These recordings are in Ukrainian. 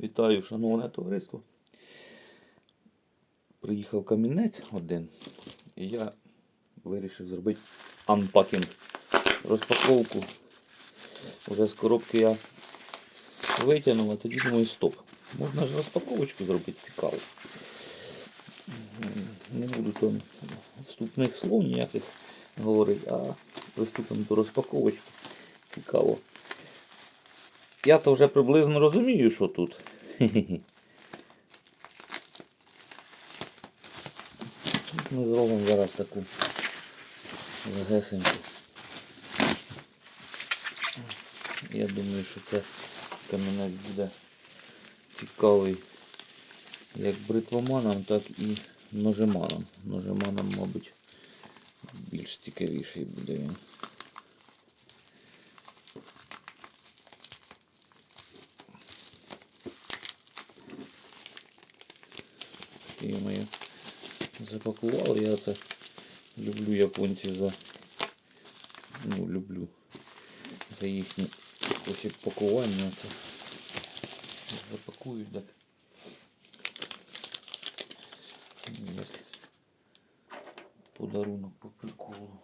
Вітаю, шановне товариство. Приїхав камінець один, і я вирішив зробити анпакінг. Розпаковку. Уже з коробки я витягнув, а тоді думаю, стоп. Можна ж розпаковочку зробити цікаво. Не буду там вступних слов ніяких говорити, а приступимо до розпаковочки. Цікаво. Я то вже приблизно розумію, що тут. Ми зробимо зараз таку легесеньку. Я думаю, що це камінець буде цікавий як бритвоманам, так і ножеманам. Ножеманам, мабуть, більш цікавіший буде він. І ми запакували. Я це люблю японців за. Ну, люблю за їхнє спосіб пакування. Це запакують так. Як подарунок по приколу.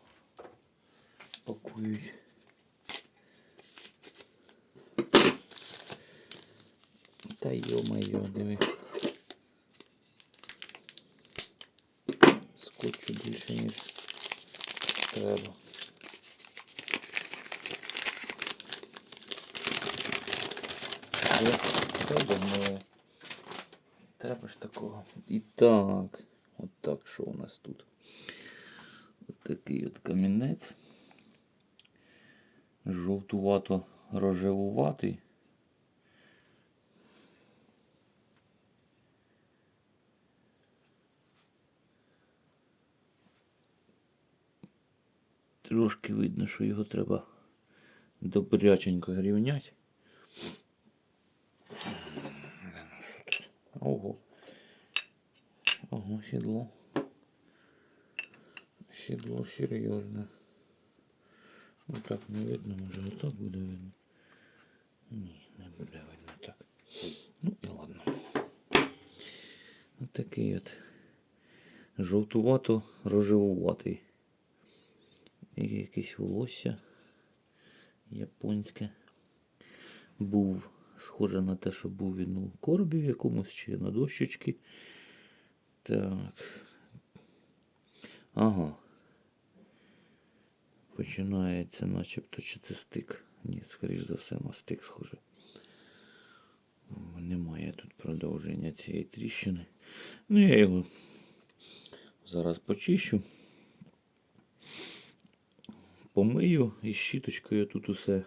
Пакують. Та йо-моє, диви. Так. От так, що у нас тут? От такий от камінець. Жовтувато рожевуватий. Трошки видно, що його треба добряченько рівняти. Ого. Ого, сідло. Сідло серйозне. Ну так не видно, може отак буде видно. Ні, не буде видно так. Ну і ладно. От от жовтувато рожевуватий. І якесь волосся японське. Був схоже на те, що був він у коробі в якомусь чи на дощечки. Так. Ага. Починається начебто чи це стик. Ні, скоріш за все на стик схоже. Немає тут продовження цієї тріщини. Ну, я його зараз почищу. Помию і щіточкою тут усе.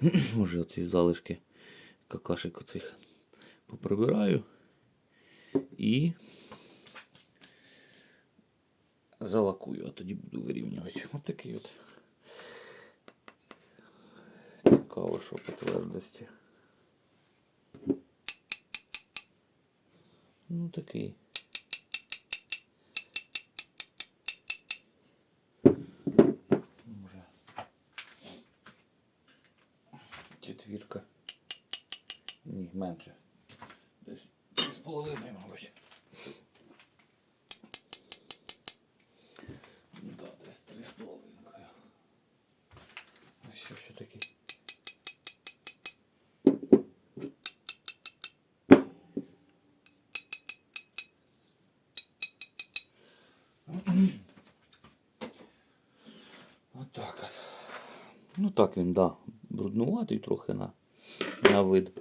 Може оці залишки какашек оцих поприбираю. І залакую, а тоді буду вирівнювати. Ось такий от. Цікаво, що по твердості. Ну такий. Може. Четвірка. Ні, менше. Десь з половиною, мабуть. Да, десь три з половинкою. А що ще таке? Отак от. Ну так він, да, бруднуватий трохи на, на вид.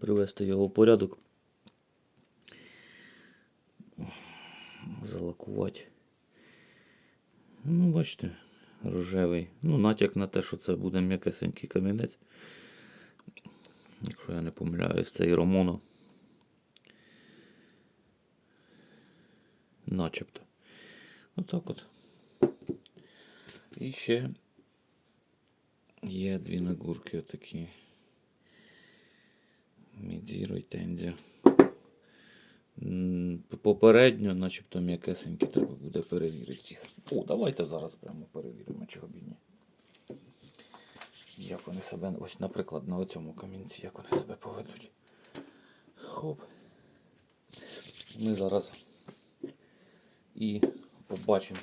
Привести його в порядок. Залакувати. Ну, бачите, рожевий. Ну, натяк на те, що це буде м'якесенький камінець. Якщо я не помиляюсь, це і Ромоно. Начебто. Отак от. І ще є дві нагурки отакі. Мідзіро і тензі. Попередньо, начебто м'якесенькі, треба буде перевірити їх. О, давайте зараз прямо перевіримо, чого б ні. Як вони себе, ось, наприклад, на цьому камінці, як вони себе поведуть. Хоп. Ми зараз і побачимо,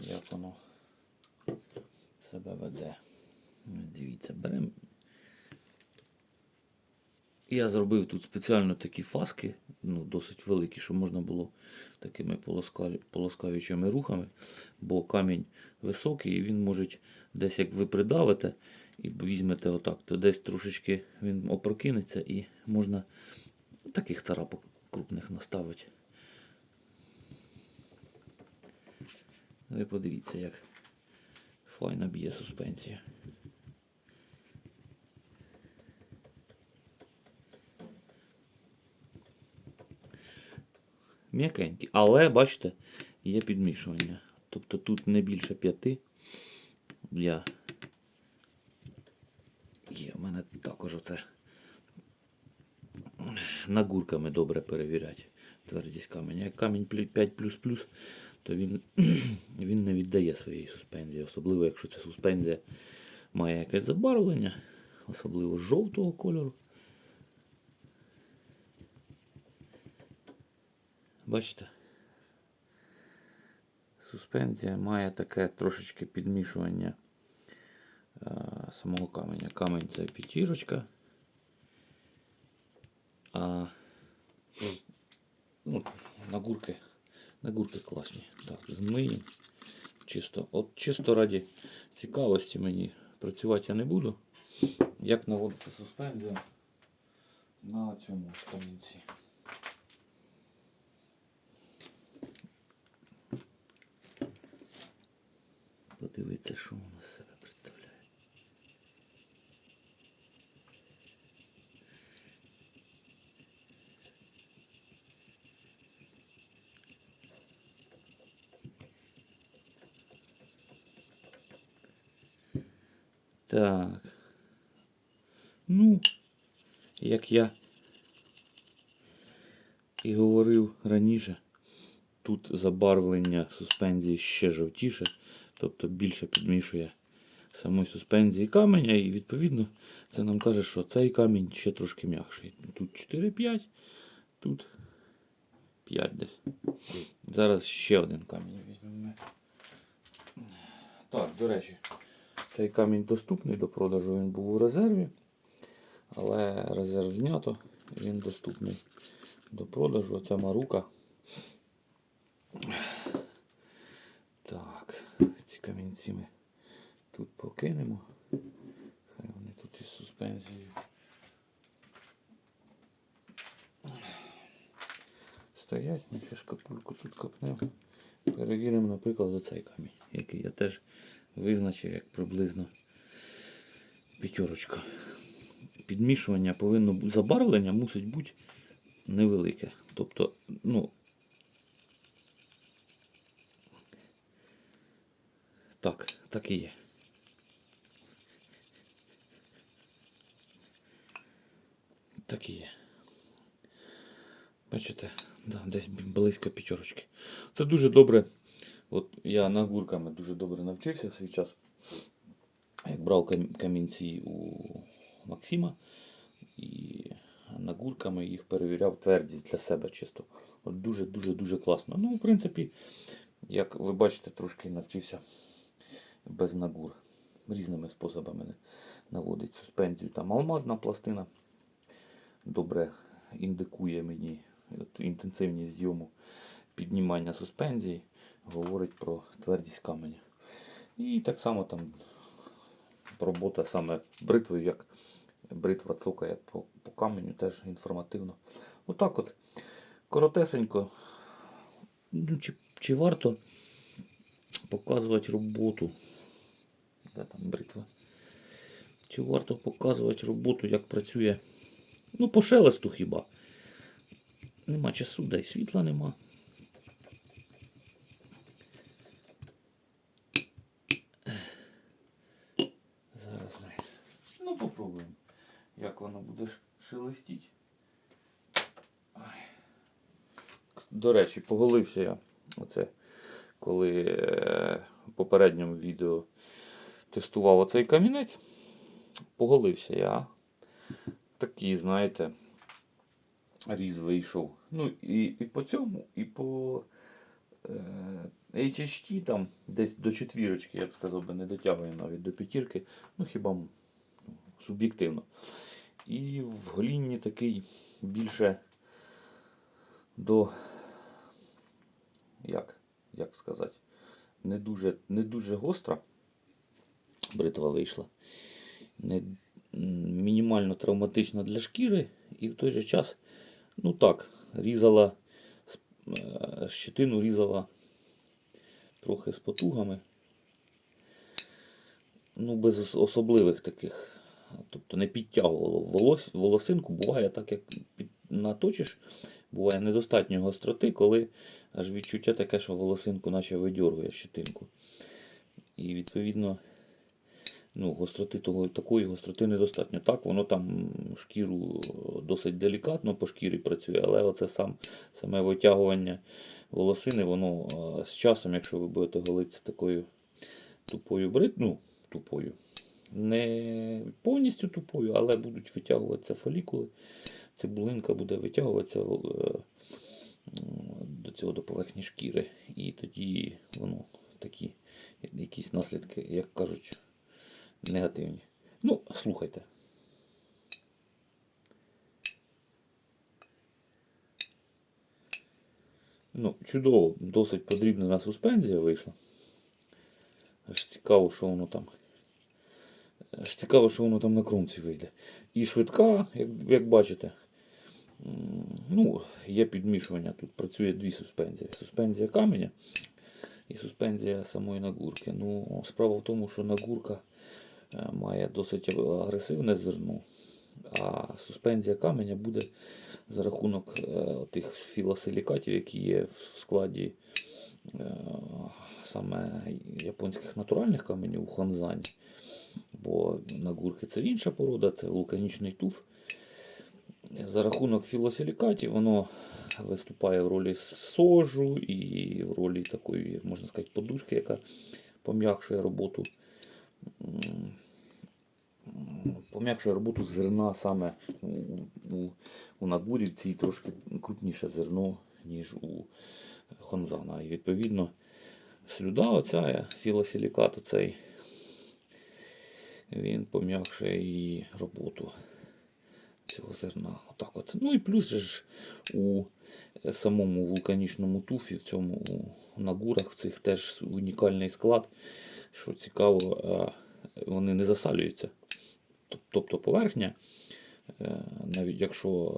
як воно себе веде. Дивіться, беремо. Я зробив тут спеціально такі фаски, ну, досить великі, щоб можна було такими полоскаючими рухами, бо камінь високий і він може десь як ви придавите і візьмете отак, то десь трошечки він опрокинеться і можна таких царапок крупних наставити. Ви подивіться, як файно б'є суспенсія. М'якенькі. Але, бачите, є підмішування. Тобто тут не більше п'яти. Я... Є, в мене також оце нагурками добре перевіряти твердість каменя. Як камінь 5 то він, він не віддає своєї суспензії. Особливо, якщо ця суспензія має якесь забарвлення, особливо жовтого кольору. Бачите? Суспензія має таке трошечки підмішування е, самого каменя. Камень це п'ятірочка. А ну, нагурки, нагурки класні. Так, змиємо. Чисто, от чисто раді цікавості мені працювати я не буду. Як наводиться суспензія на цьому камінці. Подивіться, що воно з себе представляє. Так. Ну, як я і говорив раніше, тут забарвлення суспензії ще жовтіше, тобто більше підмішує самої суспензії каменя, і відповідно це нам каже, що цей камінь ще трошки м'якший. Тут 4-5, тут 5 десь. Зараз ще один камінь візьмемо. Так, до речі, цей камінь доступний до продажу, він був у резерві, але резерв знято, він доступний до продажу. Оця марука. Так, ці камінці ми тут покинемо. Хай вони тут із суспензією. Стоять, ми шкапульку тут копнемо. Перевіримо, наприклад, оцей камінь, який я теж визначив як приблизно п'ятерочка. Підмішування повинно бути, забарвлення мусить бути невелике. Тобто, ну, так, так і є. Так і є. Бачите, да, десь близько п'ятерочки. Це дуже добре. От я нагурками дуже добре навчився в свій час. Як брав камінці у Максима і нагурками їх перевіряв твердість для себе чисто. От дуже-дуже дуже класно. Ну, в принципі, як ви бачите, трошки навчився без нагур. Різними способами наводить суспензію. Там алмазна пластина добре індикує мені от, інтенсивність зйому піднімання суспензії, говорить про твердість каменя. І так само там робота саме бритвою, як бритва цокає по, по каменю, теж інформативно. Отак от коротесенько. Ну, чи, чи варто показувати роботу? Де там бритва? Чи варто показувати роботу, як працює? Ну, по шелесту хіба. Нема часу, да й світла нема. Зараз ми. Ну, попробуємо, як воно буде ш- шелестіть. До речі, поголився я оце, коли е, в попередньому відео тестував оцей камінець. Поголився я. Такий, знаєте, різ вийшов. Ну і, і по цьому, і по е, HHT там десь до четвірочки, я б сказав, би, не дотягує навіть до п'ятірки. Ну хіба ну, суб'єктивно. І в голінні такий більше до. Як? Як сказати? Не дуже, не дуже гостра бритва вийшла. Не, мінімально травматична для шкіри, і в той же час, ну так, різала е, різала трохи з потугами. Ну, без особливих таких. Тобто не підтягувало волос, волосинку. Буває так, як наточиш, буває недостатньо гостроти, коли аж відчуття таке, що волосинку наче видьоргує щетинку. І відповідно, ну, гостроти того, такої гостроти недостатньо. Так, воно там шкіру досить делікатно по шкірі працює, але оце сам, саме витягування волосини, воно з часом, якщо ви будете голитися такою тупою брит, ну, тупою, не повністю тупою, але будуть витягуватися фолікули. Цибулинка буде витягуватися е, до цього до поверхні шкіри. І тоді воно такі якісь наслідки, як кажуть, негативні. Ну, слухайте. Ну, чудово, досить подрібнена суспензія вийшла. Аж цікаво, що воно там. Аж цікаво, що воно там на кромці вийде. І швидка, як, як бачите. Ну, є підмішування. Тут працює дві суспензії. Суспензія каменя і суспензія самої нагурки. Ну, справа в тому, що нагурка е, має досить агресивне зерно, а суспензія каменя буде за рахунок е, тих філосилікатів, які є в складі е, саме японських натуральних каменів у ханзані. Бо нагурки це інша порода, це вулканічний туф. За рахунок філосилікатів воно виступає в ролі сожу і в ролі такої, можна сказати, подушки, яка пом'якшує роботу. Пом'якшує роботу зерна саме у, у, нагурівці і трошки крупніше зерно, ніж у хонзана. І відповідно слюда оця філосилікат оцей, він пом'якшує її роботу цього зерна. Отак от. Ну і плюс ж у самому вулканічному туфі, в цьому у нагурах цих теж унікальний склад. Що цікаво, вони не засалюються. Тобто поверхня, е, навіть якщо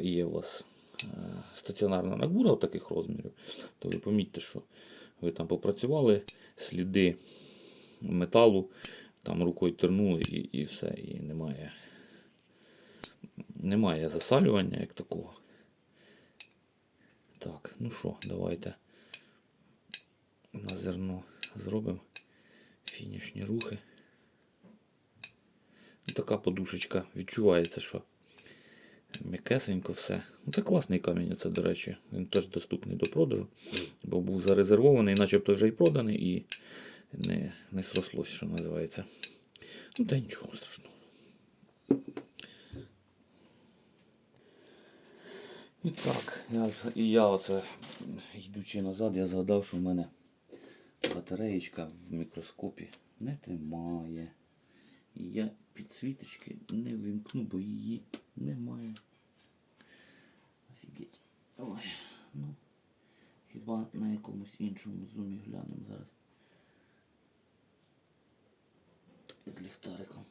е, є у вас е, стаціонарна нагура таких розмірів, то ви помітьте, що ви там попрацювали, сліди металу, там рукою тернули і, і все, і немає немає засалювання як такого. Так, ну що, давайте на зерно зробимо фінішні рухи. Ну, Така подушечка відчувається, що м'якесенько все. Ну, Це класний камінь, це, до речі. Він теж доступний до продажу, бо був зарезервований, начебто вже й проданий і не, не срослось, що називається. Ну, та нічого страшного. І так, я, і я оце, йдучи назад, я згадав, що в мене батареєчка в мікроскопі не тримає. І я підсвіточки не вимкну, бо її немає. Офігеть. Ой, ну, хіба на якомусь іншому зумі глянемо зараз. З ліхтариком.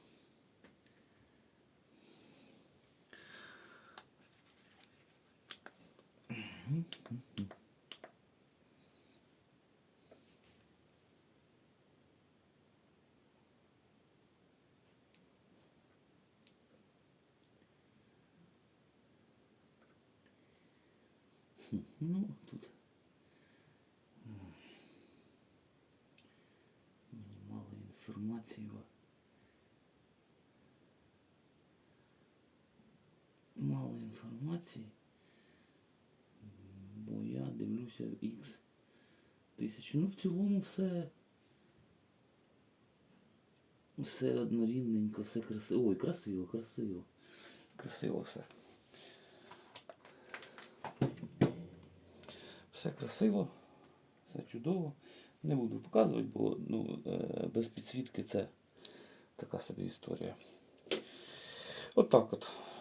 Ну, тут мало інформації. ва- Мало інформації. Бо я дивлюся X тисяч. Ну, в цілому все. Все однорідненько, все красиво. Ой, красиво, красиво. Красиво все. Все красиво, все чудово. Не буду показувати, бо ну, е, без підсвітки це така собі історія. Отак от. М,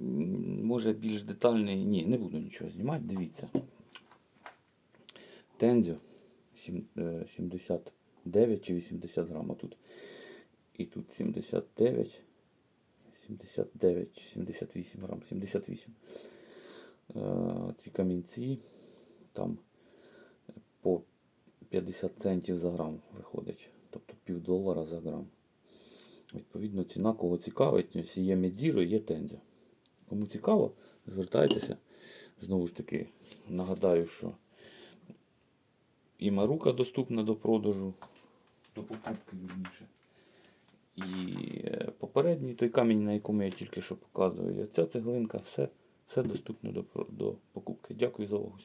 Може більш детальний. Ні, не буду нічого знімати, дивіться. Тензю е, 79 чи 80 грам тут. І тут 79, 79 чи 78 грам, 78. Е, Ці камінці там по 50 центів за грам виходить. Тобто пів долара за грам. Відповідно, ціна, кого цікавить, ось є Медзіро, є Тензя. Кому цікаво, звертайтеся. Знову ж таки, нагадаю, що і Марука доступна до продажу, до покупки вірніше. І е, попередній той камінь, на якому я тільки що показую. І оця цеглинка, все, все доступно до, до покупки. Дякую за увагу.